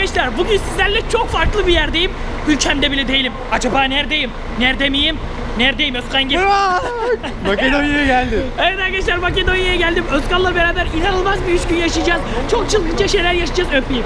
arkadaşlar bugün sizlerle çok farklı bir yerdeyim. Ülkemde bile değilim. Acaba neredeyim? Nerede miyim? Neredeyim Özkan gel. Makedonya'ya geldi. Evet arkadaşlar Makedonya'ya geldim. Özkan'la beraber inanılmaz bir üç gün yaşayacağız. Çok çılgınca şeyler yaşayacağız. Öpeyim.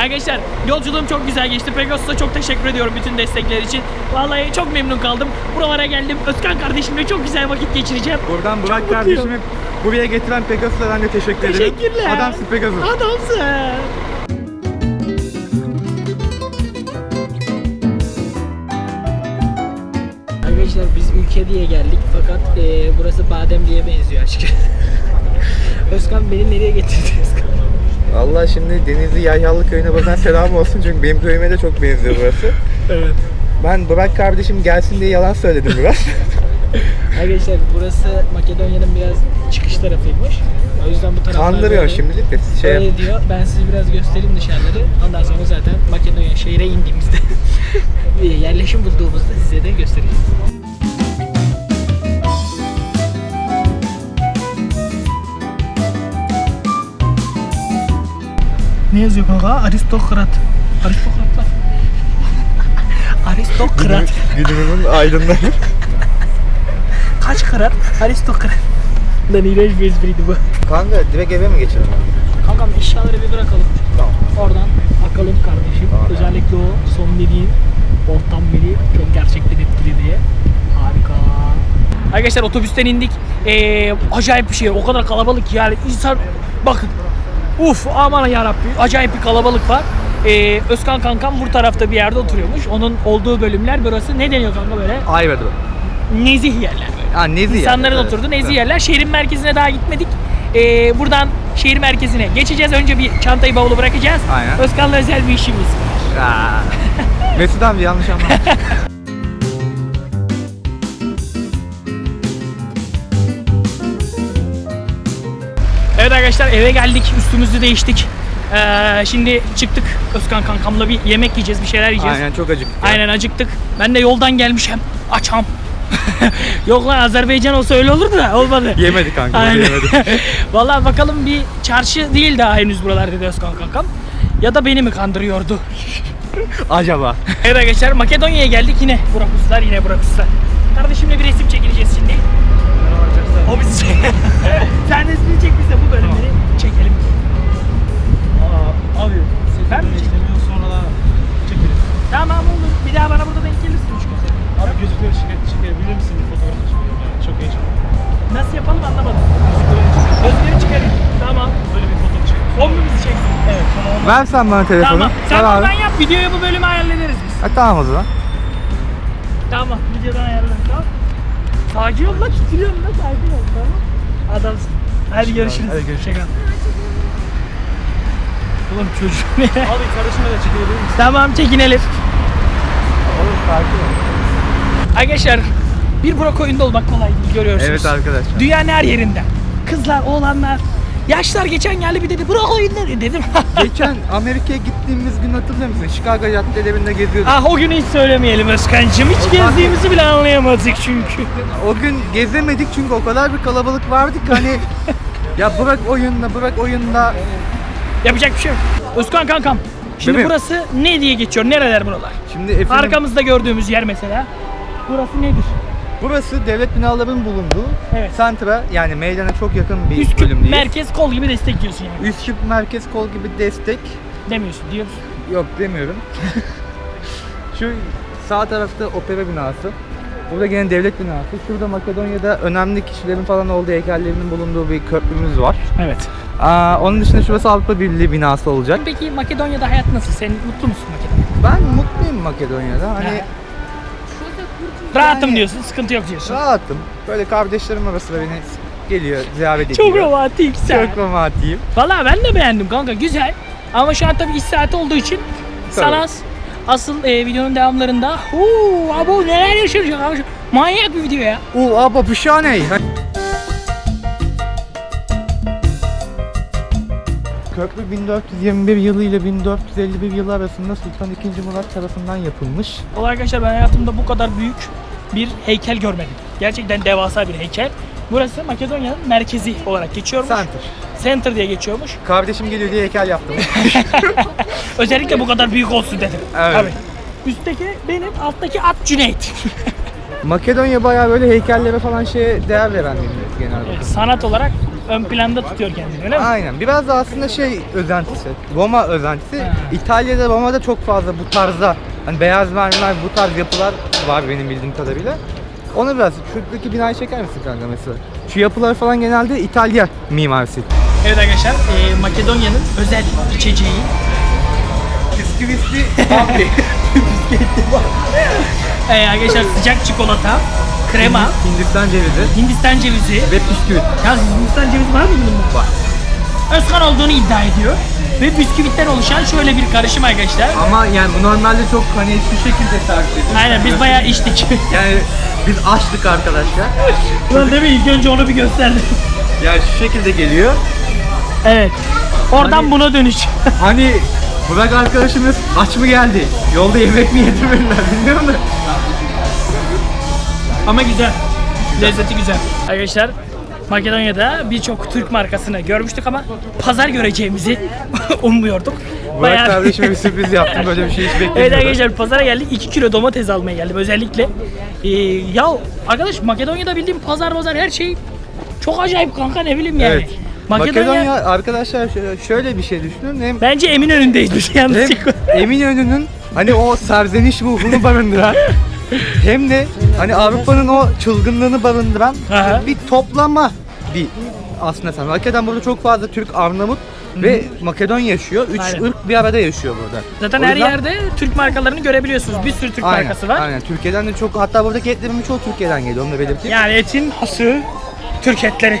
Arkadaşlar yolculuğum çok güzel geçti. Pegasus'a çok teşekkür ediyorum bütün destekler için. Vallahi çok memnun kaldım. Buralara geldim. Özkan kardeşimle çok güzel vakit geçireceğim. Buradan Burak kardeşimi buraya getiren Pegasus'a ben de teşekkür ederim. Teşekkürler. Adamsın Pegasus. Adamsın. Ülke diye geldik fakat e, burası badem diye benziyor açıkçası. Özkan beni nereye getirdi Özkan? Allah şimdi Denizli Yayyalı köyüne buradan selam olsun çünkü benim köyüme de çok benziyor burası. Evet. Ben Burak kardeşim gelsin diye yalan söyledim biraz. Arkadaşlar burası Makedonya'nın biraz çıkış tarafıymış. O yüzden bu taraflar Kandırıyor böyle- şimdilik de şey yap- Böyle diyor. Ben size biraz göstereyim dışarıları. Ondan sonra zaten Makedonya şehre indiğimizde yerleşim bulduğumuzda size de göstereceğiz. Ne yazıyor kanka? Aristokrat. Aristokratlar. Aristokrat. Günümüzün aydınları. Kaç karat? Aristokrat. Lan iğrenç bir espriydi bu. Kanka direkt eve mi geçelim? Kankam eşyaları bir bırakalım. Tamam. Oradan bakalım kardeşim. Özellikle o son dediğin ortam beni çok gerçekten etkili diye. Harika. Arkadaşlar otobüsten indik. Ee, acayip bir şey. O kadar kalabalık ki yani insan bakın. Uf aman yarabbi acayip bir kalabalık var. Ee, Özkan kankam bu tarafta bir yerde oturuyormuş. Onun olduğu bölümler burası ne deniyor kanka böyle? Ayvadı. Nezih yerler böyle. Ha nezi İnsanların yani. oturduğu nezih yerler. Şehrin merkezine daha gitmedik. Ee, buradan şehir merkezine geçeceğiz. Önce bir çantayı bavulu bırakacağız. Aynen. Özkan'la özel bir işimiz var. Aa. Mesut abi yanlış anlama. Evet arkadaşlar eve geldik. Üstümüzü değiştik. Ee, şimdi çıktık Özkan kankamla bir yemek yiyeceğiz. Bir şeyler yiyeceğiz. Aynen çok acık. Aynen acıktık. Ben de yoldan gelmişim. Açam. Yok lan Azerbaycan olsa öyle olur da olmadı. Yemedi kanka. Aynen. Yemedi. Vallahi bakalım bir çarşı değil daha henüz buralarda dedi Özkan kankam. Ya da beni mi kandırıyordu? Acaba. Evet arkadaşlar Makedonya'ya geldik yine Burak Uslar yine Burak Uslar. Kardeşimle bir resim çekileceğiz şimdi. O bizi çek. Sen resmini çek biz de bu bölümleri çekelim. Abi Ben mi çekeyim? sonra da çekeriz. Tamam olur. Bir daha bana burada denk gelirsin üç gün. Abi gözlükleri çeker, çekebilir misin bir fotoğraf çekelim yani çok heyecanlı. Nasıl yapalım anlamadım. Gözleri çıkarayım. Tamam. Böyle bir fotoğraf çekelim. Kombimizi çeksin. Evet onu Ver sen bana telefonu. Tamam. Sen abi. oradan yap. Videoyu bu bölümü ayarlarız biz. Ha, tamam o zaman. Tamam. Videodan ayarlarız. Tamam. Sakin ol lan. Titriyorum lan. Sakin ol. Tamam. Adamsın. Hadi görüşürüz. Hadi görüşürüz. Oğlum çocuk ne? Abi kardeşime de çekebilir misin? tamam çekinelim. Olur sakin ol. Arkadaşlar bir Burak oyunda olmak kolay değil görüyorsunuz. Evet arkadaşlar. Dünyanın her yerinden. Kızlar, oğlanlar, yaşlar geçen geldi bir dedi Burak oyunları dedim. Geçen Amerika'ya gittiğimiz gün hatırlıyor musun? Chicago caddelerinde geziyorduk. ah o günü hiç söylemeyelim Özkan'cığım. Hiç gezdiğimizi bile anlayamadık çünkü. O gün gezemedik çünkü o kadar bir kalabalık vardı ki hani ya bırak oyunda bırak oyunda. Yapacak bir şey yok. Özkan kankam. Şimdi Bebeğim. burası ne diye geçiyor? Nereler buralar? Şimdi efendim Arkamızda gördüğümüz yer mesela. Burası nedir? Burası devlet binalarının bulunduğu Evet. Sentra yani meydana çok yakın bir Üsküp bölümdeyiz. merkez kol gibi destekliyorsun yani. Üsküp merkez kol gibi destek. Demiyorsun diyorsun. Yok demiyorum. Şu sağ tarafta opera binası. Burada gene devlet binası. Şurada Makedonya'da önemli kişilerin falan olduğu heykellerinin bulunduğu bir köprümüz var. Evet. Aa, onun dışında şurası Avrupa Birliği binası olacak. Peki Makedonya'da hayat nasıl? Sen mutlu musun Makedonya'da? Ben mutluyum Makedonya'da. Hani Ha. Rahatım Yani- diyorsun, sıkıntı yok diyorsun. rahatım. Böyle kardeşlerim arasında beni geliyor, ziyaret ediyor. Çok romantik sen. Çok romantiyim. Valla ben de beğendim kanka güzel. Ama şu an tabii iş saati olduğu için sana asıl e, videonun devamlarında Uuu abo neler yaşanacak abi. Manyak bir video ya. U aba bu Köprü 1421 yılı ile 1451 yılı arasında Sultan II. Murat tarafından yapılmış. Valla arkadaşlar ben hayatımda bu kadar büyük bir heykel görmedim. Gerçekten devasa bir heykel. Burası Makedonya'nın merkezi olarak geçiyor. Center. Center diye geçiyormuş. Kardeşim geliyor diye heykel yaptım. Özellikle bu kadar büyük olsun dedim. Evet. Tabii. Üstteki benim, alttaki at Cüneyt. Makedonya bayağı böyle heykellere falan şeye değer veren bir genel olarak. Sanat olarak ön planda tutuyor kendini öyle mi? Aynen. Biraz da aslında şey özentisi. Roma özentisi. Ha. İtalya'da Roma'da çok fazla bu tarzda hani beyaz mermer bu tarz yapılar var benim bildiğim kadarıyla. Onu biraz şuradaki binayı çeker misin kanka mesela? Şu yapılar falan genelde İtalya mimarisi. Evet arkadaşlar, e, Makedonya'nın özel içeceği. Bisküvitli Bambi. E, arkadaşlar sıcak çikolata, krema, Hindistan cevizi Hindistan cevizi. ve bisküvit. Ya Hindistan cevizi var mı bunda? Var. Özkan olduğunu iddia ediyor. Ve bisküvitten oluşan şöyle bir karışım arkadaşlar. Ama yani bu normalde çok hani şu şekilde servis edilir. Aynen biz bayağı içtik. Yani biz açtık arkadaşlar. Ulan değil mi? İlk önce onu bir gösterdim. Yani şu şekilde geliyor. evet. Oradan Hani- buna dönüş. Hani Burak arkadaşımız aç mı geldi? Yolda yemek mi yedirmediler bilmiyorum da. Ama güzel. Lezzeti güzel. Arkadaşlar Makedonya'da birçok Türk markasını görmüştük ama pazar göreceğimizi ummuyorduk. Burak kardeşime bir sürpriz yaptım. Böyle bir şey hiç Evet beklemiyordum. arkadaşlar pazara geldik 2 kilo domates almaya geldim özellikle. Ee, ya arkadaş Makedonya'da bildiğim pazar pazar her şey çok acayip kanka ne bileyim yani. Evet. Makedonya, arkadaşlar şöyle- bir şey düşünün. Hem, Bence Eminönü'ndeyiz biz hem yanlışlıkla. Eminönü'nün hani o serzeniş ruhunu barındıran hem de hani Avrupa'nın o çılgınlığını barındıran Aha. bir toplama bir aslında sen. Hakikaten burada çok fazla Türk, Arnavut ve Makedonya yaşıyor. Üç Aynen. ırk bir arada yaşıyor burada. Zaten O her yüzden- yerde Türk markalarını görebiliyorsunuz. Bir sürü Türk Aynen, markası var. Aynen. Türkiye'den de çok hatta buradaki etlerimin çoğu Türkiye'den geliyor onu da belirteyim. Yani etin hası Türk etleri.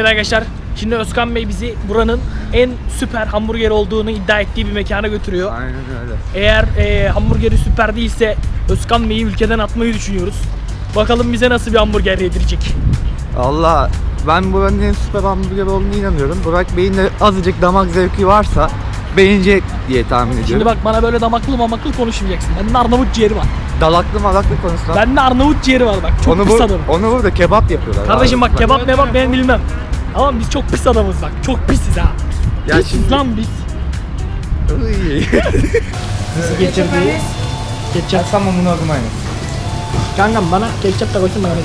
Evet arkadaşlar şimdi Özkan Bey bizi buranın en süper hamburger olduğunu iddia ettiği bir mekana götürüyor. Aynen öyle. Eğer e, hamburgeri süper değilse Özkan Bey'i ülkeden atmayı düşünüyoruz. Bakalım bize nasıl bir hamburger yedirecek. Allah ben buranın en süper hamburger olduğunu inanıyorum. Burak Bey'in de azıcık damak zevki varsa beğenecek diye tahmin ediyorum. Şimdi bak bana böyle damaklı mamaklı konuşmayacaksın. Bende Arnavut ciğeri var. Dalaklı malaklı konusunda. Bende Arnavut ciğeri var bak. Çok onu, pis bu, adamım. onu burada kebap yapıyorlar. Kardeşim bak kebap mebap ben bilmem. Ama biz çok pis adamız bak. Çok pisiz ha. Ya Pisiz şimdi- lan biz. Bizi getirdiği ketçap. Tamam bunu adım aynı. Kankam bana ketçap da koysun mayonez.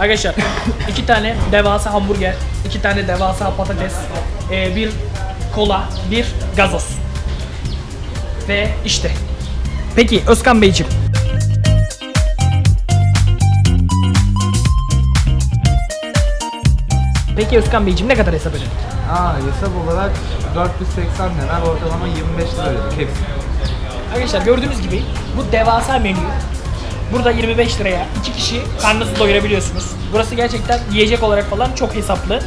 Arkadaşlar iki tane devasa hamburger, iki tane devasa patates, e, bir kola, bir gazoz. Ve işte. Peki Özkan Beyciğim. Peki Özkan Beyciğim ne kadar hesap ödedik? Aa hesap olarak 480 lira ortalama 25 lira ödedik hepsi. Arkadaşlar gördüğünüz gibi bu devasa menü. Burada 25 liraya iki kişi karnınızı doyurabiliyorsunuz. Burası gerçekten yiyecek olarak falan çok hesaplı.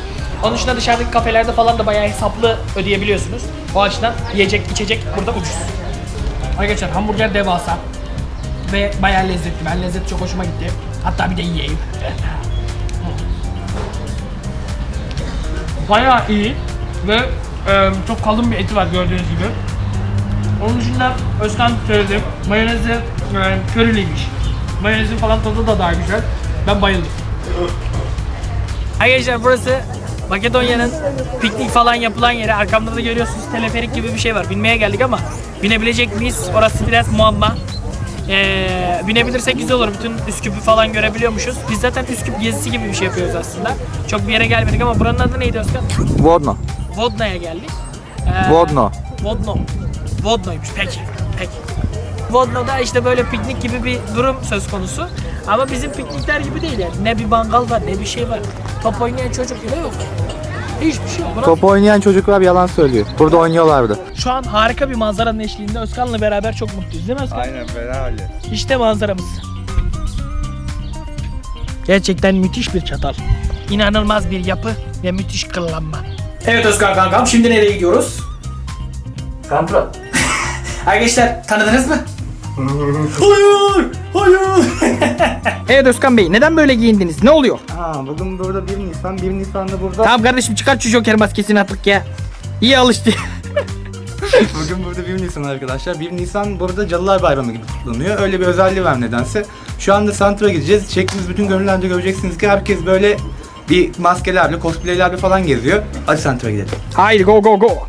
Onun dışında dışarıdaki kafelerde falan da bayağı hesaplı ödeyebiliyorsunuz. O açıdan yiyecek, içecek burada ucuz. Arkadaşlar hamburger devasa ve bayağı lezzetli. Ben lezzet çok hoşuma gitti. Hatta bir de yiyeyim. bayağı iyi ve e, çok kalın bir eti var gördüğünüz gibi. Onun dışında Özkan söyledi. Mayonezi e, körülüymüş. Mayonezin falan tadı da daha güzel. Ben bayıldım. Arkadaşlar burası Makedonya'nın piknik falan yapılan yeri. Arkamda da görüyorsunuz teleferik gibi bir şey var. Binmeye geldik ama binebilecek miyiz? Orası biraz muamma. Ee, binebilirsek güzel olur. Bütün Üsküp'ü falan görebiliyormuşuz. Biz zaten Üsküp gezisi gibi bir şey yapıyoruz aslında. Çok bir yere gelmedik ama buranın adı neydi Özkan? Vodno. Vodna'ya geldik. Ee, Vodno. Vodno. Vodno'ymuş peki. Peki. Vodno'da işte böyle piknik gibi bir durum söz konusu. Ama bizim piknikler gibi değil yani. Ne bir mangal var ne bir şey var. Top oynayan çocuk bile yok. Hiçbir şey yok. Top oynayan çocuklar yalan söylüyor. Burada oynuyorlardı. Şu an harika bir manzaranın eşliğinde Özkan'la beraber çok mutluyuz değil mi Özkan? Aynen fena öyle. İşte manzaramız. Gerçekten müthiş bir çatal. İnanılmaz bir yapı ve müthiş kıllanma. Evet Özkan kankam şimdi nereye gidiyoruz? Kontrol. Arkadaşlar tanıdınız mı? Hayır! Hayır! evet Özkan Bey neden böyle giyindiniz? Ne oluyor? Aa, bugün burada 1 Nisan, 1 Nisan'da burada... Tamam kardeşim çıkart şu joker maskesini artık ya. İyi alıştı. Bugün burada 1 Nisan arkadaşlar. 1 Nisan burada Cadılar Bayramı gibi kutlanıyor. Öyle bir özelliği var nedense. Şu anda Santra gideceğiz. Çektiğimiz bütün görüntülerde göreceksiniz ki herkes böyle bir maskelerle, cosplaylerle falan geziyor. Hadi Santra gidelim. Haydi go go go.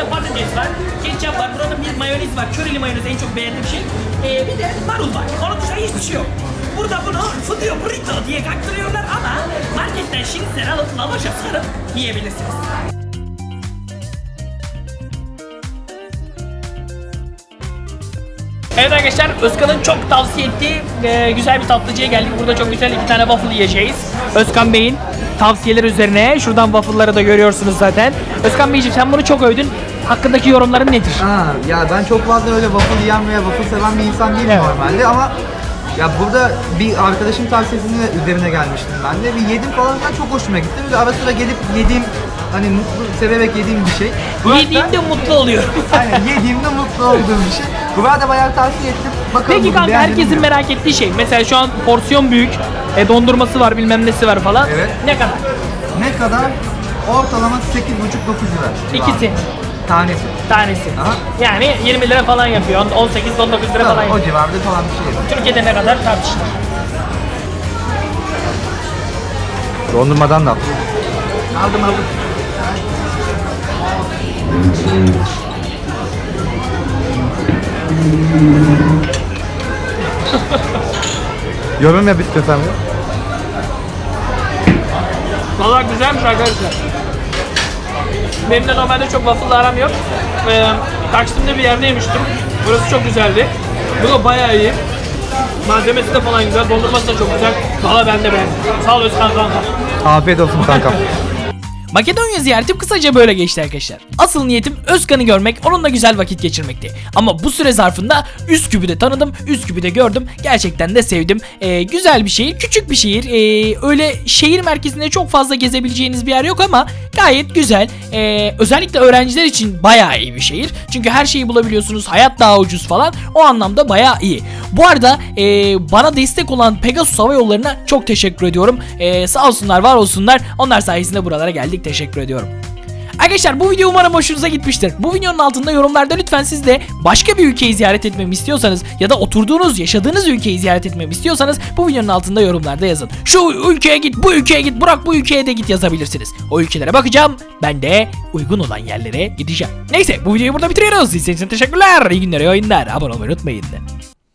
İçinde patates var, ketçap var, buranın bir mayonez var. Körili mayonez en çok beğendiğim şey. Eee bir de marul var. Onun dışında hiçbir şey yok. Burada bunu Fudio Burrito diye kaktırıyorlar ama marketten şinitzel alıp lavaşa sarıp yiyebilirsiniz. Evet arkadaşlar Özkan'ın çok tavsiye ettiği e, güzel bir tatlıcıya geldik. Burada çok güzel iki tane waffle yiyeceğiz. Özkan Bey'in tavsiyeleri üzerine. Şuradan waffle'ları da görüyorsunuz zaten. Özkan Beyciğim sen bunu çok övdün. Hakkındaki yorumların nedir? Ha, ya ben çok fazla öyle waffle yiyen veya waffle seven bir insan değilim Evet. normalde ama ya burada bir arkadaşım tavsiyesinin üzerine gelmiştim ben de. Bir yedim falan filan çok hoşuma gitti. Böyle ara sıra gelip yediğim hani mutlu severek yediğim bir şey. Yediğimde mutlu oluyor. Aynen yediğimde mutlu olduğum bir şey. Burak'a da bayağı tavsiye ettim. Bakalım Peki bugün kanka mi herkesin bilmiyorum. merak ettiği şey. Mesela şu an porsiyon büyük. E, dondurması var bilmem nesi var falan. Evet. Ne kadar? Ne kadar? Ortalama 8,5-9 lira. İkisi. Tanesi. Tanesi. Aha. Yani 20 lira falan yapıyor. 18-19 lira falan Tamam, o yapıyor. civarda falan bir şey. yapıyor. Türkiye'de ne kadar tartışılır. Dondurmadan da Aldım aldım. Yorum yap istiyorsan ya. Valla güzelmiş arkadaşlar. Benim de normalde çok waffle aram yok. Ee, Taksim'de bir yerde yemiştim. Burası çok güzeldi. Bu da bayağı iyi. Malzemesi de falan güzel, dondurması da çok güzel. Valla ben de beğendim. Sağ ol Özkan kanka. Afiyet olsun kankam. Makedonya ziyaretim kısaca böyle geçti arkadaşlar. Asıl niyetim Özkan'ı görmek, onunla güzel vakit geçirmekti. Ama bu süre zarfında Üsküp'ü de tanıdım, Üsküp'ü de gördüm. Gerçekten de sevdim. Ee, güzel bir şehir, küçük bir şehir. Ee, öyle şehir merkezinde çok fazla gezebileceğiniz bir yer yok ama gayet güzel. Ee, özellikle öğrenciler için bayağı iyi bir şehir. Çünkü her şeyi bulabiliyorsunuz, hayat daha ucuz falan. O anlamda bayağı iyi. Bu arada ee, bana destek olan Pegasus Hava Yolları'na çok teşekkür ediyorum. Ee, sağ olsunlar, var olsunlar. Onlar sayesinde buralara geldik. Teşekkür ediyorum. Arkadaşlar bu video umarım hoşunuza gitmiştir. Bu videonun altında yorumlarda lütfen siz de başka bir ülkeyi ziyaret etmemi istiyorsanız ya da oturduğunuz, yaşadığınız ülkeyi ziyaret etmemi istiyorsanız bu videonun altında yorumlarda yazın. Şu ülkeye git, bu ülkeye git, bırak bu ülkeye de git yazabilirsiniz. O ülkelere bakacağım. Ben de uygun olan yerlere gideceğim. Neyse bu videoyu burada bitiriyoruz. İzlediğiniz için teşekkürler. İyi günler, iyi oyunlar. Abone olmayı unutmayın.